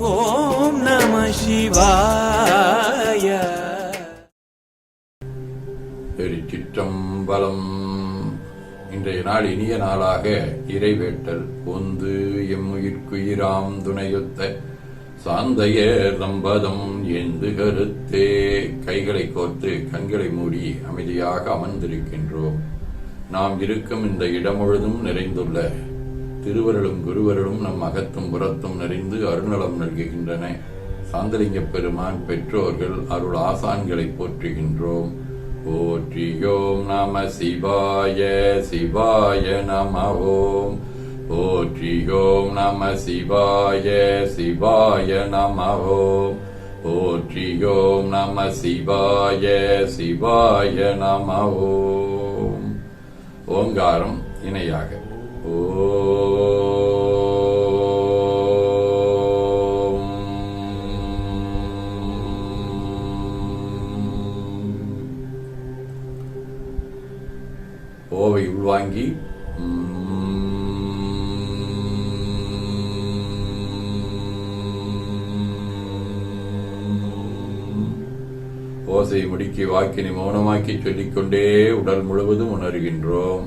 ஓம் நம சிவாய. திருச்சிற்றம்பலம் இன்றைய நாள் இனிய நாளாக இறைவேட்டல். பொந்து எம்முயிர்க்குயிராம் துணையொத்த. சாந்தைய தம்பதம் என்று கருத்தே. கைகளை கோர்த்து கண்களை மூடி அமைதியாக அமர்ந்திருக்கின்றோம். நாம் இருக்கும் இந்த இடம் முழுதும் நிறைந்துள்ள திருவருளும் குருவருளும் நம் அகத்தும் புறத்தும் நிறைந்து அருணலம் நல்குகின்றன. சாந்தலிங்க பெருமான் பெற்றோர்கள் அருள் ஆசான்களை போற்றுகின்றோம். போற்றியோம் நம சிவாய சிவாய நம ஓம் போற்றியோம் நம சிவாய சிவாய நம ஓம் போற்றியோம் நம சிவாய சிவாய நம ஓம் ஓங்காரம் இணையாக. ஓவை உள்வாங்கி. ஓசை முடிக்கி வாக்கினை மௌனமாக்கி சொல்லிக்கொண்டே உடல் முழுவதும் உணர்கின்றோம்.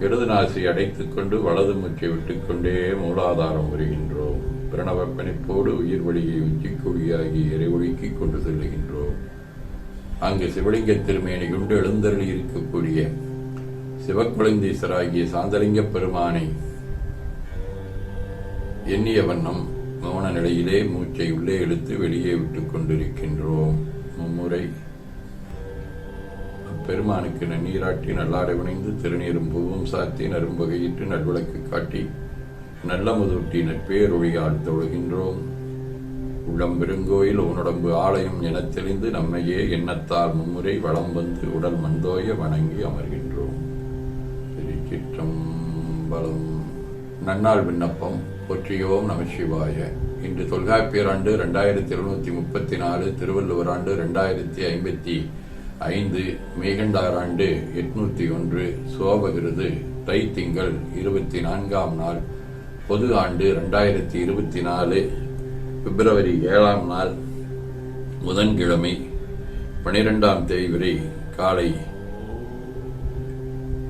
இடதுநாசி அடைத்துக்கொண்டு அடைத்துக் கொண்டு வலது மூச்சை விட்டுக்கொண்டே மூலாதாரம் வருகின்றோம். பிரணவ பணிப்போடு உயிர் வழியை உச்சிக்குழியாகி இறைவொழுக்கிக் கொண்டு செல்லுகின்றோம். அங்கு சிவலிங்க திருமேனி கொண்டு எழுந்தருளி இருக்கக்கூடிய சிவக்குழந்தீஸ்வராகிய சாந்தலிங்க பெருமானை எண்ணிய வண்ணம் மௌன நிலையிலே மூச்சை உள்ளே இழுத்து வெளியே விட்டுக் கொண்டிருக்கின்றோம். மும்முறை பெருமானுக்கு நன்னீராட்டி நல்லாடை உணைந்து திருநீரும் பூவும் சாத்தி நரும்பகையிட்டு நல்விளக்கு காட்டி நல்ல முதூட்டி நட்பேரொழியால் தொழுகின்றோம். உள்ளம் பெருங்கோயில் உன்னுடம்பு ஆலயம் என தெளிந்து நம்மையே எண்ணத்தால் மும்முறை வளம் வந்து உடல் மந்தோய வணங்கி அமர்கின்றோம். திருச்சிற்றம்பலம். நன்னாள் விண்ணப்பம். போற்றியோம் நம சிவாய. இன்று தொல்காப்பியர் ஆண்டு ரெண்டாயிரத்தி எழுநூத்தி முப்பத்தி நாலு திருவள்ளுவர் ஆண்டு ரெண்டாயிரத்தி ஐம்பத்தி ஐந்து மேகண்டார் ஆண்டு எட்நூத்தி ஒன்று சோபகிருது தை திங்கள் இருபத்தி நான்காம் நாள் பொது ஆண்டு ரெண்டாயிரத்தி இருபத்தி நாலு பிப்ரவரி ஏழாம் நாள் புதன்கிழமை பனிரெண்டாம் தேதி வரை காலை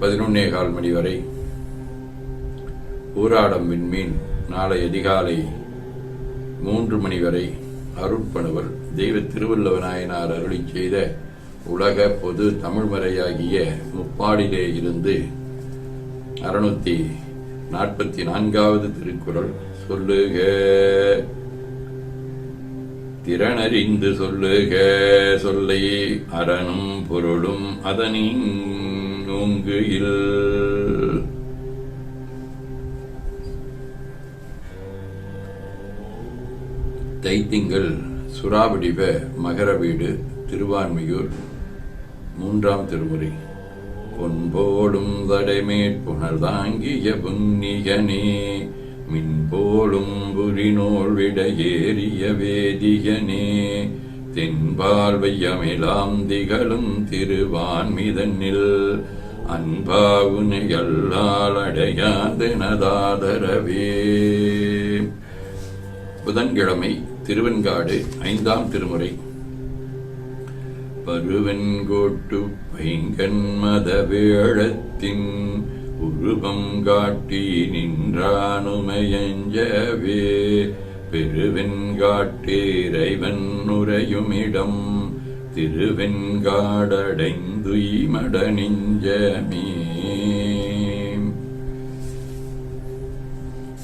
பதினொன்னே கால் மணி வரை ஊராடம் விண்மீன் நாளை அதிகாலை மூன்று மணி வரை அருட்பணுவர் தெய்வ திருவள்ளுவ நாயனார் அருளி செய்த உலக பொது தமிழ்மறையாகிய முப்பாடிலே இருந்து அறுநூத்தி நாற்பத்தி நான்காவது திருக்குறள் சொல்லுக. திறனறிந்து சொல்லுக சொல்லை அரணும் பொருளும் அதனின் நோங்கு தைத்திங்கள் சுறாவடிவ மகர வீடு திருவான்மையூர். மூன்றாம் திருமுறை. பொன்போடும் தடைமேற் தாங்கிய புன்னியனே மின்போலும் புரிநோள் விட ஏறிய வேதியனே தென்பால்வையமிலாம் திகழும் திருவான்மிதனில் அன்பாவுனையல்லால் அடையாதனதாதரவே. புதன்கிழமை திருவெண்காடு ஐந்தாம் திருமுறை. பருவென்கோட்டு பைங்கன் மத வேழத்தின் உருவம் காட்டி நின்றானுமையஞ்சவே. பெருவெண்காட்டேரைவன் உரையுமிடம் திருவெண்காடடைந்துய்மடனிஞ்சமே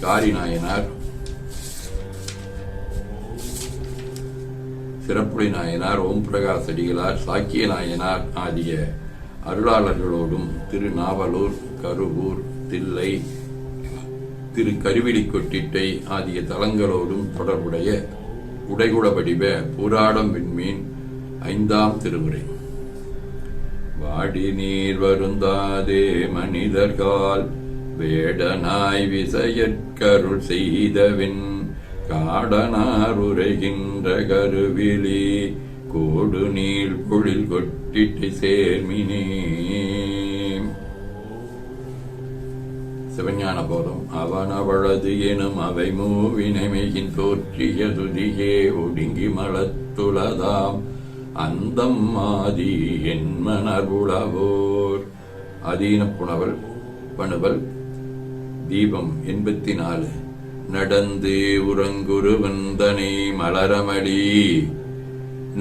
காரிநாயனார் சிறப்புடை நாயனார் ஓம் பிரகாஷ் அடிகளார் சாக்கிய நாயனார் ஆகிய அருளாளர்களோடும் திருநாவலூர் கருவூர் தில்லை திரு கருவிலிக்கொட்டிட்டை ஆகிய தலங்களோடும் தொடர்புடைய உடைகுட வடிவ புராடம் விண்மீன் ஐந்தாம் திருமுறை. வாடி நீர் வருந்தாதே மனிதர்கால் வேடனாய் விசையற்கருள் செய்தவின் காடனார் உரைகின்ற கருவிலி கோடு நீள் பொழில் கொட்டிட்டு சேர்மினே. சிவஞான போதும். அவனவளது எனும் அவை மூவினைமையின் தோற்றிய துதியே ஒடுங்கி மலத்துளதாம் அந்தம் ஆதி என்மனர்புலவோர் அதீன புணவல் பணுவல் தீபம் எண்பத்தி நாலு நடந்து உறங்குருவந்தனை மலரமடி.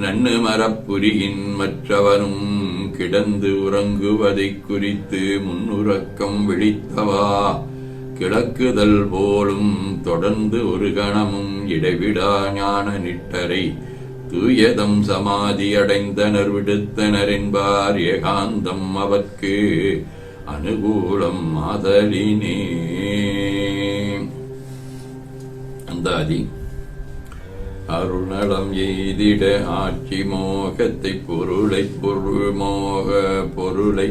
நன்னு மரப்புரியின் மற்றவனும் கிடந்து உறங்குவதைக் குறித்து முன்னுறக்கம் விழித்தவா. கிழக்குதல் போலும் தொடர்ந்து ஒரு கணமும் இடைவிடா ஞான நிட்டரை. தூயதம் சமாதி அடைந்தனர் விடுத்தனர் என்பார் ஏகாந்தம் அவர்க்கு அனுகூலம் மாதலினே அந்தாதி அருணலம் எய்திட ஆட்சி மோகத்தை பொருளை பொருள் மோக பொருளை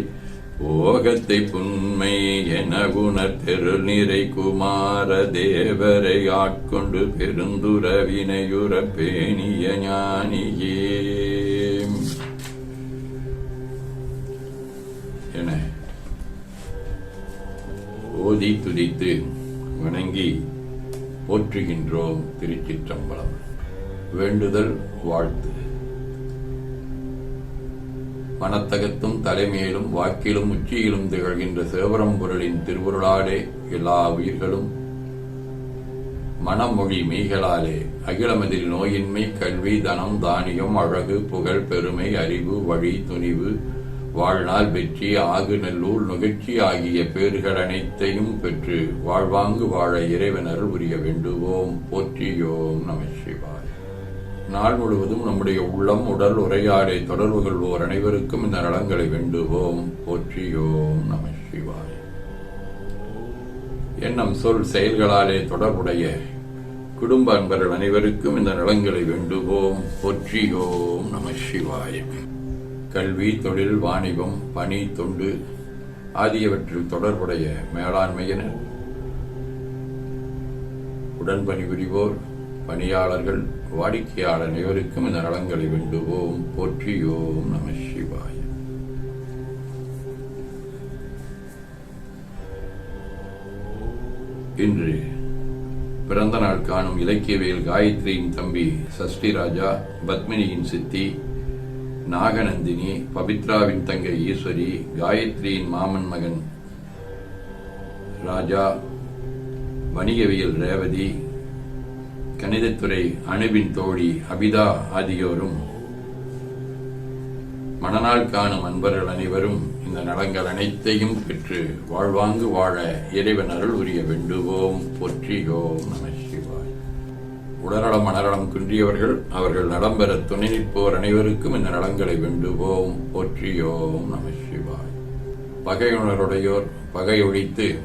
போகத்தை புண்மை என குணர் பெருநிறை குமார தேவரை ஆட்கொண்டு பெருந்துறவினையுற பேணிய ஞானியே. என ஓதி துதித்து வணங்கி போற்றுகின்றோம் திருச்சிற்றம்பலம். வேண்டுதல் வாழ்த்து. மனத்தகத்தும் தலைமையிலும் வாக்கிலும் உச்சியிலும் திகழ்கின்ற சிவபரம்பொருளின் திருவுருளாலே எல்லா உயிர்களும் மனமொழி மெய்களாலே அகிலமதில் நோயின்மை கல்வி தனம் தானியம் அழகு புகழ் பெருமை அறிவு வழி துணிவு வாழ்நாள் வெற்றி ஆகு நல்லூர் நுகர்ச்சி ஆகிய பேறுகள் அனைத்தையும் பெற்று வாழ்வாங்கு வாழ இறைவன் அருள் புரிய வேண்டுவோம். போற்றியோம் நம சிவாய். நாள் முழுவதும் நம்முடைய உள்ளம் உடல் உரையாடை தொடர்பு கொள்வோர் அனைவருக்கும் இந்த நலங்களை வேண்டுவோம். போற்றியோம் நம சிவாய். எண்ணம் சொல் செயல்களாலே தொடர்புடைய குடும்ப அன்பர்கள் அனைவருக்கும் இந்த நலங்களை வேண்டுவோம். போற்றியோம் நம சிவாய. கல்வி தொழில் வாணிபம் பணி தொண்டு ஆகியவற்றில் தொடர்புடைய மேலாண்மையினர் உடன் பணிபுரிவோர் பணியாளர்கள் வாடிக்கையாளர் அனைவருக்கும் இந்த நலங்களை வேண்டுவோம். போற்றியோம் நம சிவாய. இன்று பிறந்த நாள் காணும் இலக்கியவியல் காயத்ரியின் தம்பி சஷ்டி ராஜா பத்மினியின் சித்தி நாகநந்தினி பவித்ராவின் தங்கை ஈஸ்வரி காயத்ரியின் மாமன் மகன் ராஜா வணிகவியல் ரேவதி கணிதத்துறை அணுவின் தோழி அபிதா ஆகியோரும் மனநாள் காணும் அன்பர்கள் அனைவரும் இந்த நலங்கள் அனைத்தையும் பெற்று வாழ்வாங்கு வாழ இறைவன் அருள் உரிய வேண்டுவோம். போற்றியோம் நம உடல்நலம் மனநலம் குன்றியவர்கள் அவர்கள் நலம் பெற துணை நிற்போர் அனைவருக்கும் இந்த நலங்களை வேண்டுவோம். போற்றியோம் நம சிவாய். பகையுணருடையோர் பகை ஒழித்து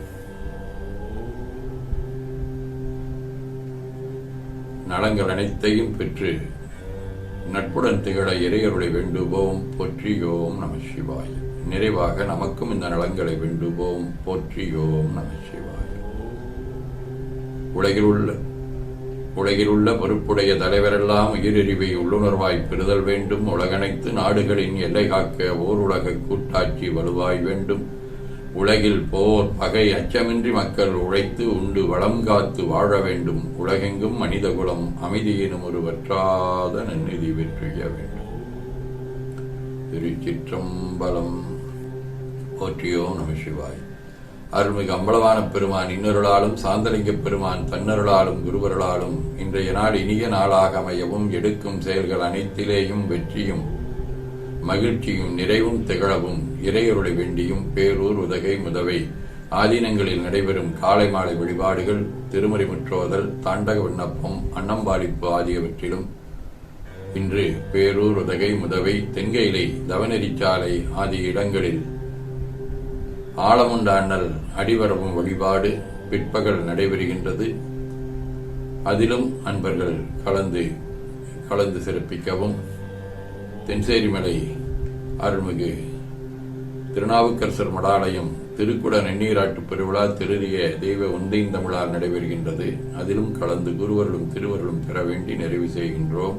நலங்கள் அனைத்தையும் பெற்று நட்புடன் திகழ இறையருளை வேண்டுவோம். போற்றியோம் நம சிவாய். நிறைவாக நமக்கும் இந்த நலங்களை வேண்டுவோம். போற்றியோம் நம சிவாய். உலகில் உள்ள உலகில் உள்ள பொறுப்புடைய தலைவரெல்லாம் உயிரிழிவை உள்ளுணர்வாய் பெறுதல் வேண்டும். உலகனைத்து நாடுகளின் எல்லை காக்க ஓர் உலக கூட்டாட்சி வலுவாய் வேண்டும். உலகில் போர் பகை அச்சமின்றி மக்கள் உழைத்து உண்டு வளம் காத்து வாழ வேண்டும். உலகெங்கும் மனிதகுலம் அமைதியினும் ஒரு வற்றாத நன்னிதி வெற்றிய வேண்டும். திருச்சிற்றம்பலம். போற்றியோ நம சிவாய். அருள்மிகு அம்பலவான பெருமான் இன்னொருளாலும் சாந்தலிங்க பெருமான் தன்னருளாலும் குருவருளாலும் இன்றைய நாள் இனிய நாளாக அமையவும் எடுக்கும் செயல்கள் அனைத்திலேயும் வெற்றியும் மகிழ்ச்சியும் நிறைவும் திகழவும் இறையருளை வேண்டியும் பேரூர் உதகை முதவை. ஆதீனங்களில் நடைபெறும் காலை மாலை வழிபாடுகள் திருமறை முற்றோதல் தாண்டக விண்ணப்பம் அன்னம்பாளிப்பு ஆகியவற்றிலும் இன்று பேரூர் உதகை முதவை தென்கையிலை தவநெறிச்சாலை ஆகிய இடங்களில் ஆலமுண்ட அண்ணல் அடிவரவும் வழிபாடு பிற்பகல் நடைபெறுகின்றது. அதிலும் அன்பர்கள் கலந்து கலந்து சிறப்பிக்கவும். தென்சேரிமலை அருள்மிகு திருநாவுக்கரசர் மடாலயம் திருக்குட நன்னீராட்டு பெருவிழா திருறிய தெய்வ உந்தையின் தமிழால் நடைபெறுகின்றது. அதிலும் கலந்து குருவர்களும் திருவர்களும் பெற வேண்டி நிறைவு செய்கின்றோம்.